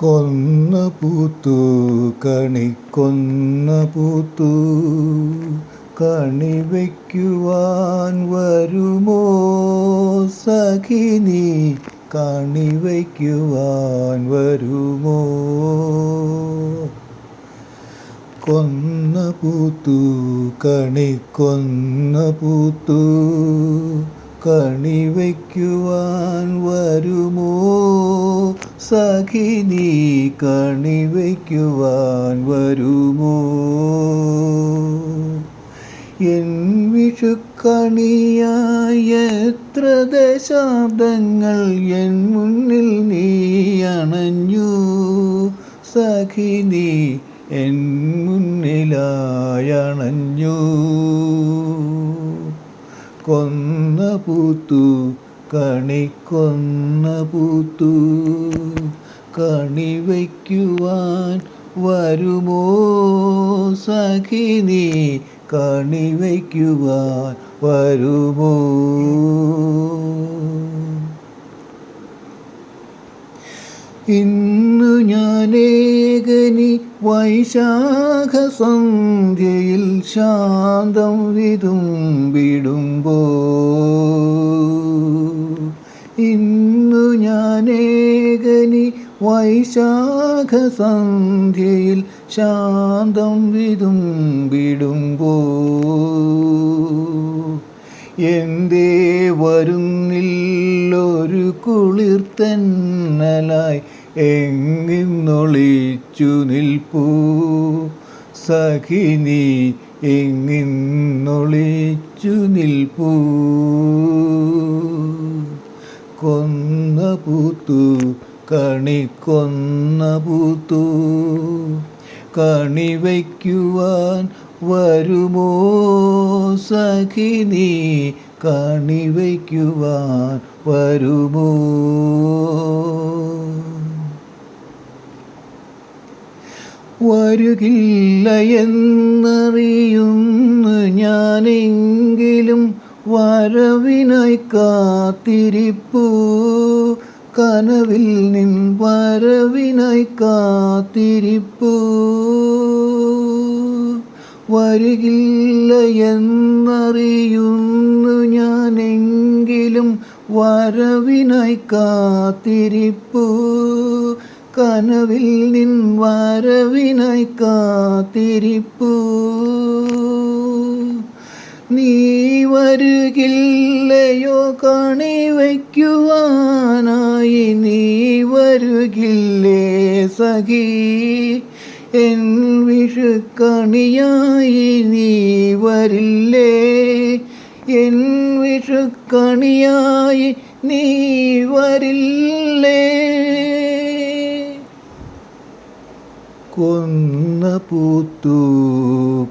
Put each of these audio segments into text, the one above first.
കൊന്ന പൂത്തു കണിക്കൊന്ന പൂത്തു. കണി വയ്ക്കുവാൻ വരുമോ സഖിനി കണി വയ്ക്കുവാൻ വരുമോ? കൊന്ന പൂത്തു കണിക്കൊന്ന പൂത്തു. കണി വയ്ക്കുവാൻ വരുമോ? സഖിനി കണി വയ്ക്കുവാൻ വരുമോ? എൻ വിഷുക്കണിയായ എത്ര ദശാബ്ദങ്ങൾ എൻ മുന്നിൽ നീ അണഞ്ഞു? സഖിനി എൻ മുന്നിലായണഞ്ഞു കൊന്ന പൂത്തു കണിക്കൊന്ന പൂത്തു. കണി വയ്ക്കുവാൻ വരുമോ സഖിനി കണി വയ്ക്കുവാൻ വരുമോ? ഇന്നു ഞാനേകനി വൈശാഖ സന്ധ്യയിൽ ശാന്തം വിതുമ്പിടുമ്പോ ഇന്നു ഞാനേകനി വൈശാഖ സന്ധ്യയിൽ ശാന്തം വിതുമ്പിടുമ്പോ എന്തേ വരുന്നില്ലൊരു കുളിർത്തന്നലായി എങ്ങിന്നൊളിച്ചു നിൽപ്പൂ. സഖിനി എങ്ങിന്നൊളിച്ചു നിൽപ്പൂ? കൊന്ന പൂത്തു കണിക്കൊന്ന പൂത്തു. കണി വയ്ക്കുവാൻ വരുമോ സഖിനി? കണി വയ്ക്കുവാൻ വരുമോ? വരുകില്ല എന്നറിയുന്നു ഞാനെങ്കിലും വരവിനായി കാത്തിരിപ്പൂ. കനവിൽ നിൻ വരവിനായി കാത്തിരിപ്പൂ. വരികില്ല എന്നറിയുന്നു ഞാനെങ്കിലും വരവിനായി കാത്തിരിപ്പൂ. കനവിൽ നിൻ വരവിനായി കാത്തിരിപ്പൂ. നീ വരുകില്ലയോ കണി വയ്ക്കുവാനായി നീ വരുകില്ലേ സഖി? എൻ വിഷുക്കണിയായി നീ വരില്ലേ? എൻ വിഷുക്കണിയായി നീ വരില്ലേ? കൊന്ന പൂത്തു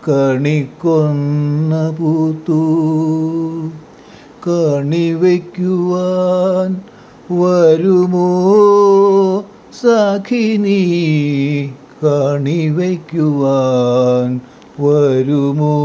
കണിക്കൊന്ന പൂത്തു. കണി വയ്ക്കുവാൻ വരുമോ സഖിനി? കണി വയ്ക്കുവാൻ വരുമോ?